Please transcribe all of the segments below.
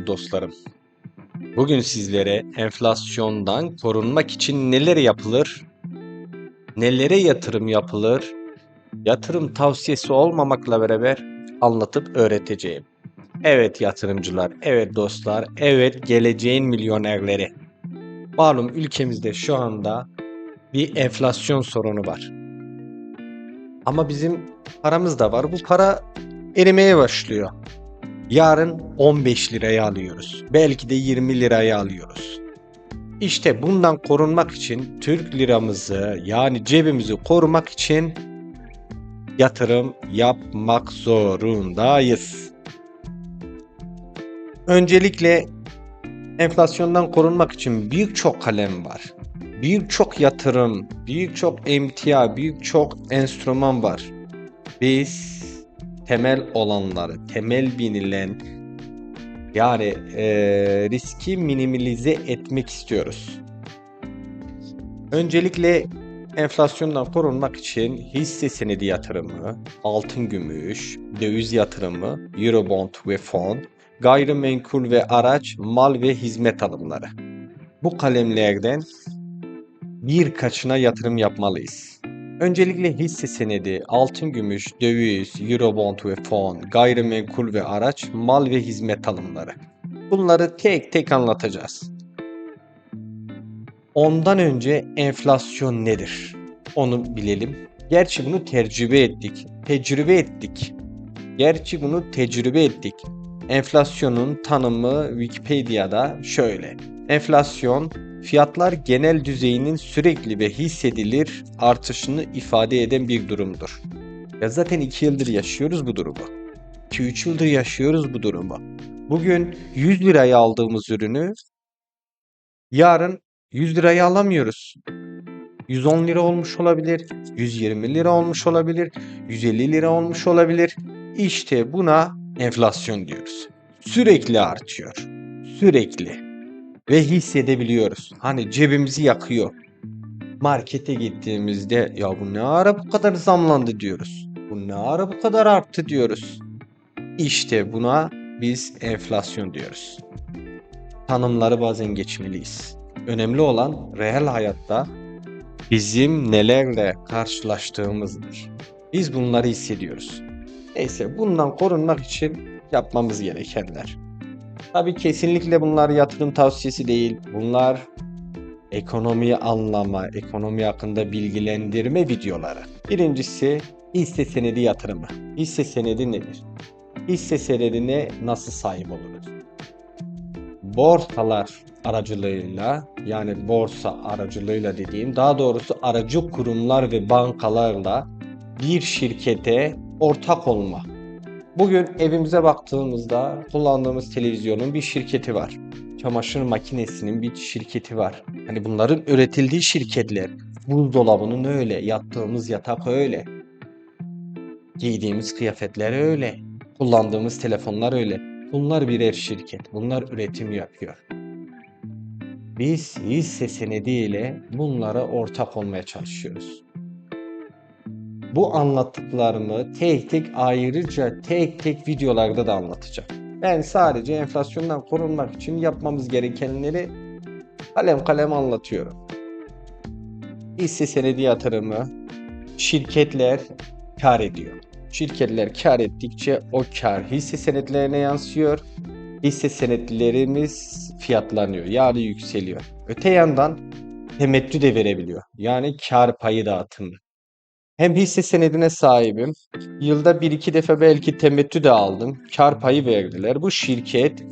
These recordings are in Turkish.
kıymetli dostlarım. Bugün sizlere enflasyondan korunmak için neler yapılır, nelere yatırım yapılır, yatırım tavsiyesi olmamakla beraber anlatıp öğreteceğim. Evet yatırımcılar, evet dostlar, evet geleceğin milyonerleri. Malum ülkemizde şu anda bir enflasyon sorunu var. Ama bizim paramız da var. Bu para erimeye başlıyor. Yarın 15 liraya alıyoruz. Belki de 20 liraya alıyoruz. İşte bundan korunmak için Türk liramızı yani cebimizi korumak için yatırım yapmak zorundayız. Öncelikle enflasyondan korunmak için birçok kalem var. Birçok yatırım, birçok emtia, birçok enstrüman var. Biz temel olanları, temel binilen yani eee, riski minimalize etmek istiyoruz. Öncelikle enflasyondan korunmak için hisse senedi yatırımı, altın gümüş, döviz yatırımı, eurobond ve fon, gayrimenkul ve araç, mal ve hizmet alımları. Bu kalemlerden birkaçına yatırım yapmalıyız. Öncelikle hisse senedi, altın gümüş, döviz, eurobond ve fon, gayrimenkul ve araç, mal ve hizmet alımları. Bunları tek tek anlatacağız. Ondan önce enflasyon nedir? Onu bilelim. Gerçi bunu tecrübe ettik. Tecrübe ettik. Gerçi bunu tecrübe ettik. Enflasyonun tanımı Wikipedia'da şöyle. Enflasyon fiyatlar genel düzeyinin sürekli ve hissedilir artışını ifade eden bir durumdur. Ya zaten 2 yıldır yaşıyoruz bu durumu. 2-3 yıldır yaşıyoruz bu durumu. Bugün 100 liraya aldığımız ürünü yarın 100 liraya alamıyoruz. 110 lira olmuş olabilir, 120 lira olmuş olabilir, 150 lira olmuş olabilir. İşte buna enflasyon diyoruz. Sürekli artıyor. Sürekli ve hissedebiliyoruz. Hani cebimizi yakıyor. Markete gittiğimizde ya bu ne ara bu kadar zamlandı diyoruz. Bu ne ara bu kadar arttı diyoruz. İşte buna biz enflasyon diyoruz. Tanımları bazen geçmeliyiz. Önemli olan reel hayatta bizim nelerle karşılaştığımızdır. Biz bunları hissediyoruz. Neyse bundan korunmak için yapmamız gerekenler. Tabii kesinlikle bunlar yatırım tavsiyesi değil. Bunlar ekonomiyi anlama, ekonomi hakkında bilgilendirme videoları. Birincisi hisse senedi yatırımı. Hisse senedi nedir? Hisse senedine nasıl sahip oluruz? Borsalar aracılığıyla yani borsa aracılığıyla dediğim daha doğrusu aracı kurumlar ve bankalarla bir şirkete ortak olma. Bugün evimize baktığımızda kullandığımız televizyonun bir şirketi var. Çamaşır makinesinin bir şirketi var. Hani bunların üretildiği şirketler. Buzdolabının öyle, yattığımız yatak öyle. Giydiğimiz kıyafetler öyle. Kullandığımız telefonlar öyle. Bunlar birer şirket. Bunlar üretim yapıyor. Biz hisse senediyle bunlara ortak olmaya çalışıyoruz. Bu anlattıklarımı tek tek ayrıca tek tek videolarda da anlatacağım. Ben sadece enflasyondan korunmak için yapmamız gerekenleri kalem kalem anlatıyorum. Hisse senedi yatırımı, şirketler kar ediyor. Şirketler kar ettikçe o kar hisse senetlerine yansıyor. Hisse senetlerimiz fiyatlanıyor yani yükseliyor. Öte yandan temettü de verebiliyor. Yani kar payı dağıtımı. Hem hisse senedine sahibim. Yılda 1-2 defa belki temettü de aldım. Kar payı verdiler. Bu şirket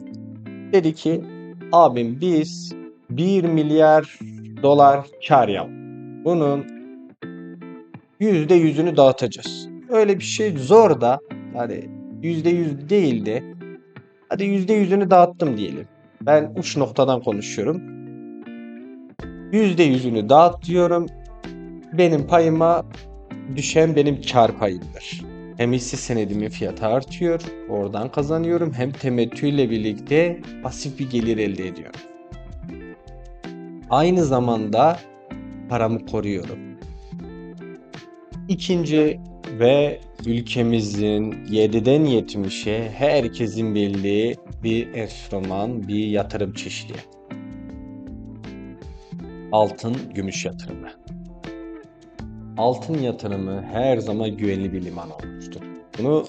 dedi ki abim biz 1 milyar dolar kar yap. Bunun %100'ünü dağıtacağız. Öyle bir şey zor da hani %100 değil de hadi %100'ünü dağıttım diyelim. Ben uç noktadan konuşuyorum. %100'ünü dağıt diyorum. Benim payıma düşen benim kar payımdır. Hem hisse senedimin fiyatı artıyor, oradan kazanıyorum hem temettüyle birlikte pasif bir gelir elde ediyorum. Aynı zamanda paramı koruyorum. İkinci ve ülkemizin 7'den 70'e herkesin bildiği bir enstrüman, bir yatırım çeşidi. Altın, gümüş yatırımı. Altın yatırımı her zaman güvenli bir liman olmuştur. Bunu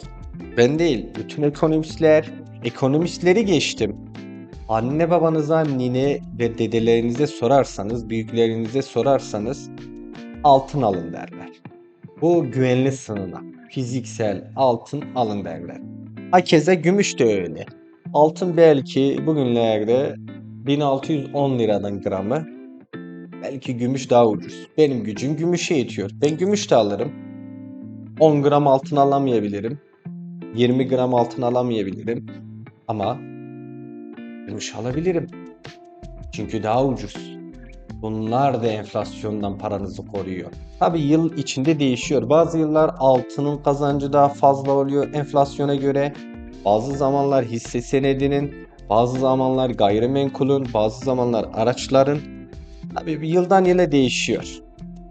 ben değil, bütün ekonomistler, ekonomistleri geçtim. Anne babanıza, nine ve dedelerinize sorarsanız, büyüklerinize sorarsanız altın alın derler. Bu güvenli sığınak. Fiziksel altın alın derler. Hakeza gümüş de öyle. Altın belki bugünlerde 1610 liradan gramı. Belki gümüş daha ucuz. Benim gücüm gümüşe yetiyor. Ben gümüş de alırım. 10 gram altın alamayabilirim. 20 gram altın alamayabilirim. Ama gümüş alabilirim. Çünkü daha ucuz. Bunlar da enflasyondan paranızı koruyor. Tabi yıl içinde değişiyor. Bazı yıllar altının kazancı daha fazla oluyor enflasyona göre. Bazı zamanlar hisse senedinin, bazı zamanlar gayrimenkulün, bazı zamanlar araçların. Tabi bir yıldan yıla değişiyor.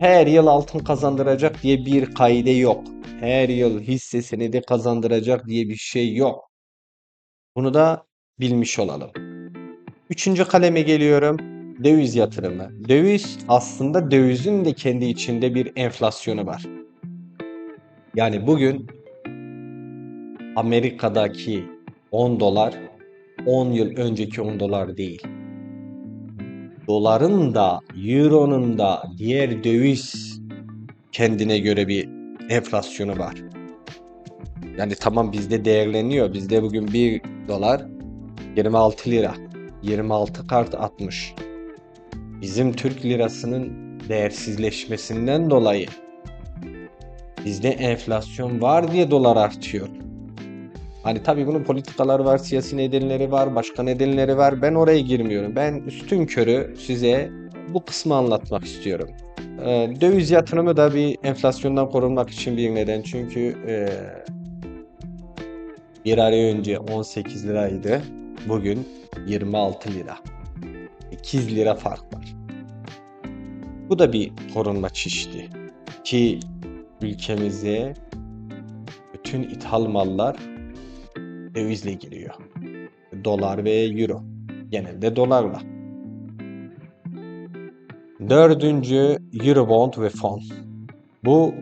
Her yıl altın kazandıracak diye bir kaide yok. Her yıl hisse senedi kazandıracak diye bir şey yok. Bunu da bilmiş olalım. Üçüncü kaleme geliyorum. Döviz yatırımı. Döviz aslında dövizin de kendi içinde bir enflasyonu var. Yani bugün Amerika'daki 10 dolar 10 yıl önceki 10 dolar değil. Doların da, euronun da, diğer döviz kendine göre bir enflasyonu var. Yani tamam bizde değerleniyor. Bizde bugün 1 dolar 26 lira. 26 kart 60. Bizim Türk lirasının değersizleşmesinden dolayı bizde enflasyon var diye dolar artıyor. Hani tabii bunun politikaları var, siyasi nedenleri var, başka nedenleri var. Ben oraya girmiyorum. Ben üstün körü size bu kısmı anlatmak istiyorum. Ee, döviz yatırımı da bir enflasyondan korunmak için bir neden. Çünkü e, bir ay önce 18 liraydı. Bugün 26 lira. 8 lira fark var. Bu da bir korunma çeşidi. Ki ülkemize bütün ithal mallar dövizle giriyor. Dolar ve euro. Genelde dolarla. Dördüncü Eurobond ve fon. Bu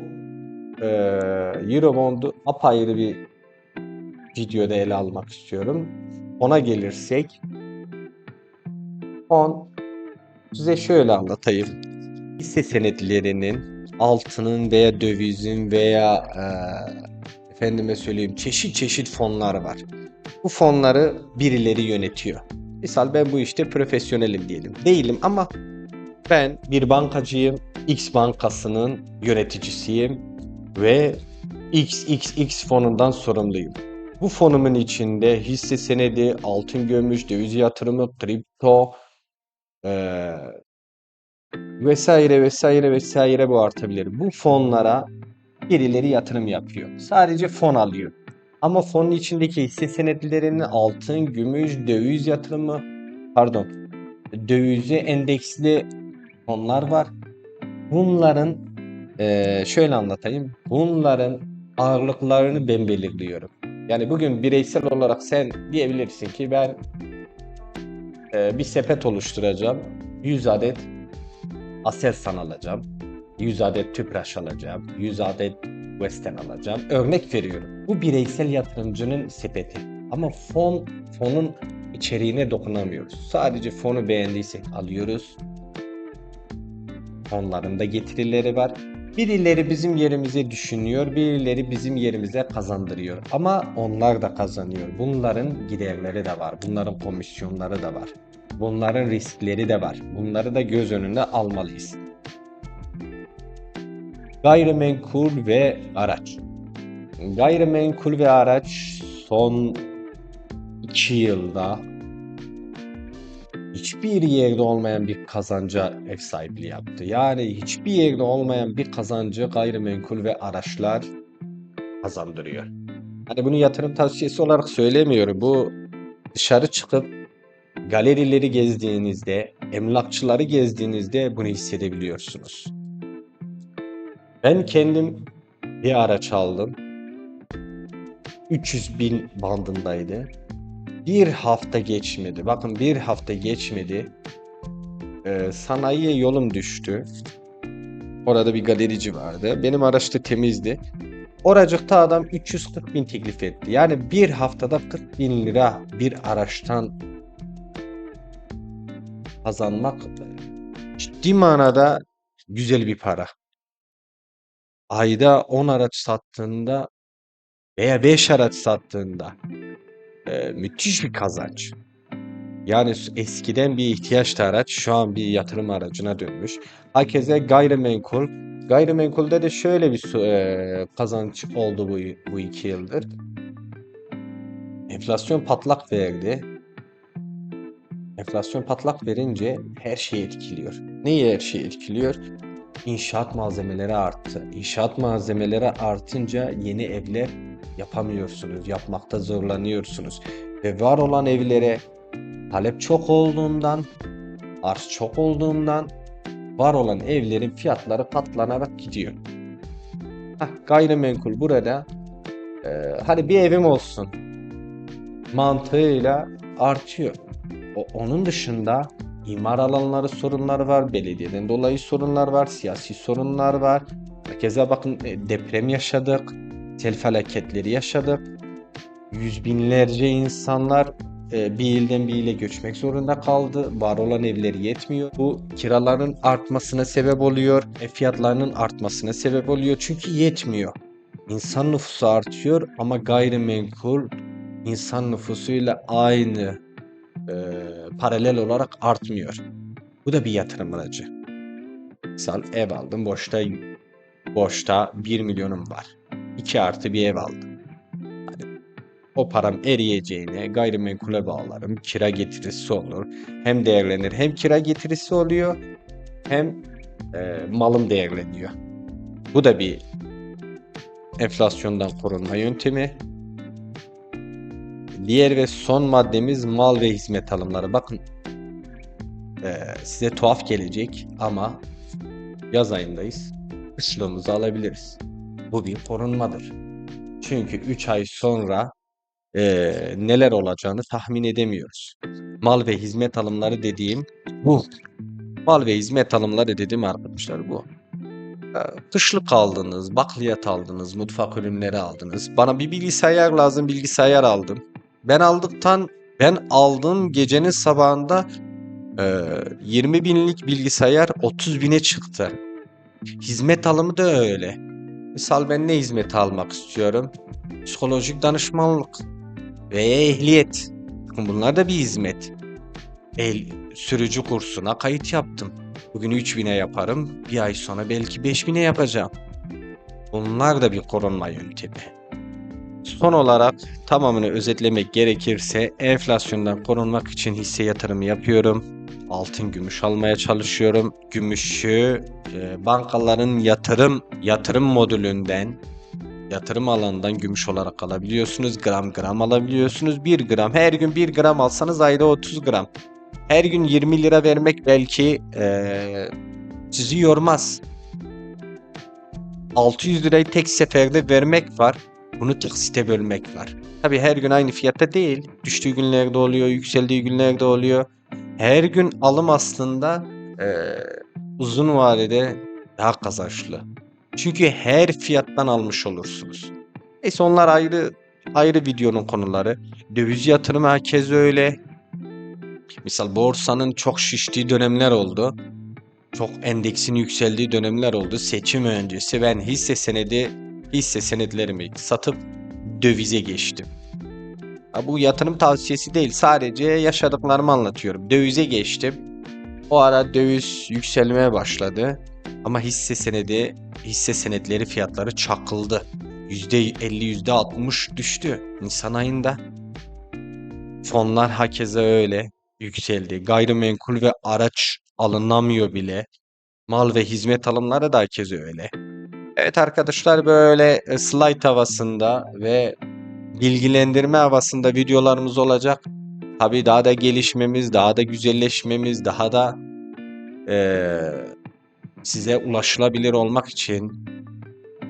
e, Eurobond'u apayrı bir videoda ele almak istiyorum. Ona gelirsek fon size şöyle anlatayım. Hisse senetlerinin, altının veya dövizin veya e, efendime söyleyeyim çeşit çeşit fonlar var. Bu fonları birileri yönetiyor. Misal ben bu işte profesyonelim diyelim. Değilim ama ben bir bankacıyım. X bankasının yöneticisiyim ve XXX fonundan sorumluyum. Bu fonumun içinde hisse senedi, altın gümüş, döviz yatırımı, kripto eee, vesaire vesaire vesaire bu artabilir. Bu fonlara birileri yatırım yapıyor. Sadece fon alıyor. Ama fonun içindeki hisse senetlerinin altın, gümüş, döviz yatırımı, pardon, dövize endeksli fonlar var. Bunların eee, şöyle anlatayım. Bunların ağırlıklarını ben belirliyorum. Yani bugün bireysel olarak sen diyebilirsin ki ben eee, bir sepet oluşturacağım. 100 adet Aselsan alacağım. 100 adet Tüpraş alacağım. 100 adet Western alacağım. Örnek veriyorum. Bu bireysel yatırımcının sepeti. Ama fon fonun içeriğine dokunamıyoruz. Sadece fonu beğendiysek alıyoruz. Fonlarında getirileri var. Birileri bizim yerimize düşünüyor, birileri bizim yerimize kazandırıyor. Ama onlar da kazanıyor. Bunların giderleri de var, bunların komisyonları da var. Bunların riskleri de var. Bunları da göz önüne almalıyız. Gayrimenkul ve araç. Gayrimenkul ve araç son 2 yılda hiçbir yerde olmayan bir kazanca ev sahipliği yaptı. Yani hiçbir yerde olmayan bir kazancı gayrimenkul ve araçlar kazandırıyor. Hani bunu yatırım tavsiyesi olarak söylemiyorum. Bu dışarı çıkıp galerileri gezdiğinizde, emlakçıları gezdiğinizde bunu hissedebiliyorsunuz. Ben kendim bir araç aldım. 300 bin bandındaydı. bir hafta geçmedi. Bakın bir hafta geçmedi. Ee, sanayiye yolum düştü. Orada bir galerici vardı. Benim araç da temizdi. Oracıkta adam 340 bin teklif etti. Yani bir haftada 40 bin lira bir araçtan kazanmak ciddi manada güzel bir para. Ayda 10 araç sattığında veya 5 araç sattığında e, müthiş bir kazanç. Yani eskiden bir ihtiyaçtı araç şu an bir yatırım aracına dönmüş. Herkese gayrimenkul. Gayrimenkulde de şöyle bir e, kazanç oldu bu, bu iki yıldır. Enflasyon patlak verdi. Enflasyon patlak verince her şeyi etkiliyor. Neyi her şeyi etkiliyor? İnşaat malzemeleri arttı. İnşaat malzemeleri artınca yeni evler yapamıyorsunuz. Yapmakta zorlanıyorsunuz. Ve var olan evlere talep çok olduğundan, arz çok olduğundan var olan evlerin fiyatları katlanarak gidiyor. Hah, gayrimenkul burada e, hadi bir evim olsun mantığıyla artıyor. O, onun dışında imar alanları sorunları var, belediyeden dolayı sorunlar var, siyasi sorunlar var. Keza bakın e, deprem yaşadık, sel felaketleri yaşadık. Yüz binlerce insanlar e, bir ilden bir ile göçmek zorunda kaldı. Var olan evleri yetmiyor. Bu kiraların artmasına sebep oluyor. Fiyatlarının artmasına sebep oluyor. Çünkü yetmiyor. İnsan nüfusu artıyor ama gayrimenkul insan nüfusuyla aynı e, paralel olarak artmıyor. Bu da bir yatırım aracı. Misal ev aldım boşta boşta 1 milyonum var. 2 artı bir ev aldım. Hani o param eriyeceğine gayrimenkule bağlarım. Kira getirisi olur. Hem değerlenir hem kira getirisi oluyor hem e, malım değerleniyor. Bu da bir enflasyondan korunma yöntemi. Diğer ve son maddemiz mal ve hizmet alımları. Bakın eee, size tuhaf gelecek ama yaz ayındayız. Kışlığımızı alabiliriz. Bu bir korunmadır. Çünkü 3 ay sonra eee, neler olacağını tahmin edemiyoruz. Mal ve hizmet alımları dediğim bu. Mal ve hizmet alımları dediğim arkadaşlar bu. Eee, Kışlık aldınız, bakliyat aldınız, mutfak ürünleri aldınız. Bana bir bilgisayar lazım, bilgisayar aldım. Ben aldıktan ben aldığım gecenin sabahında e, 20 binlik bilgisayar 30 bine çıktı. Hizmet alımı da öyle. Misal ben ne hizmet almak istiyorum? Psikolojik danışmanlık veya ehliyet. Bunlar da bir hizmet. El, sürücü kursuna kayıt yaptım. Bugün 3000'e yaparım. Bir ay sonra belki 5000'e yapacağım. Bunlar da bir korunma yöntemi. Son olarak tamamını özetlemek gerekirse enflasyondan korunmak için hisse yatırımı yapıyorum. Altın, gümüş almaya çalışıyorum. Gümüşü e, bankaların yatırım yatırım modülünden yatırım alanından gümüş olarak alabiliyorsunuz. Gram gram alabiliyorsunuz. 1 gram. Her gün 1 gram alsanız ayda 30 gram. Her gün 20 lira vermek belki e, sizi yormaz. 600 lirayı tek seferde vermek var. Bunu taksite bölmek var. Tabi her gün aynı fiyatta değil. Düştüğü günlerde oluyor, yükseldiği günlerde oluyor. Her gün alım aslında eee, uzun vadede daha kazançlı. Çünkü her fiyattan almış olursunuz. Neyse onlar ayrı ayrı videonun konuları. Döviz yatırımı herkes öyle. Misal borsanın çok şiştiği dönemler oldu. Çok endeksin yükseldiği dönemler oldu. Seçim öncesi ben hisse senedi hisse senetlerimi satıp dövize geçtim. Bu yatırım tavsiyesi değil. Sadece yaşadıklarımı anlatıyorum. Dövize geçtim. O ara döviz yükselmeye başladı. Ama hisse senedi, hisse senetleri fiyatları çakıldı. %50, %60 düştü Nisan ayında. Fonlar hakeza öyle yükseldi. Gayrimenkul ve araç alınamıyor bile. Mal ve hizmet alımları da hakeza öyle. Evet arkadaşlar böyle e, slide havasında ve bilgilendirme havasında videolarımız olacak. Tabii daha da gelişmemiz, daha da güzelleşmemiz, daha da eee, size ulaşılabilir olmak için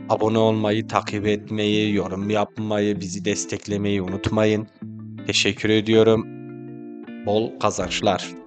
abone olmayı, takip etmeyi, yorum yapmayı, bizi desteklemeyi unutmayın. Teşekkür ediyorum. Bol kazançlar.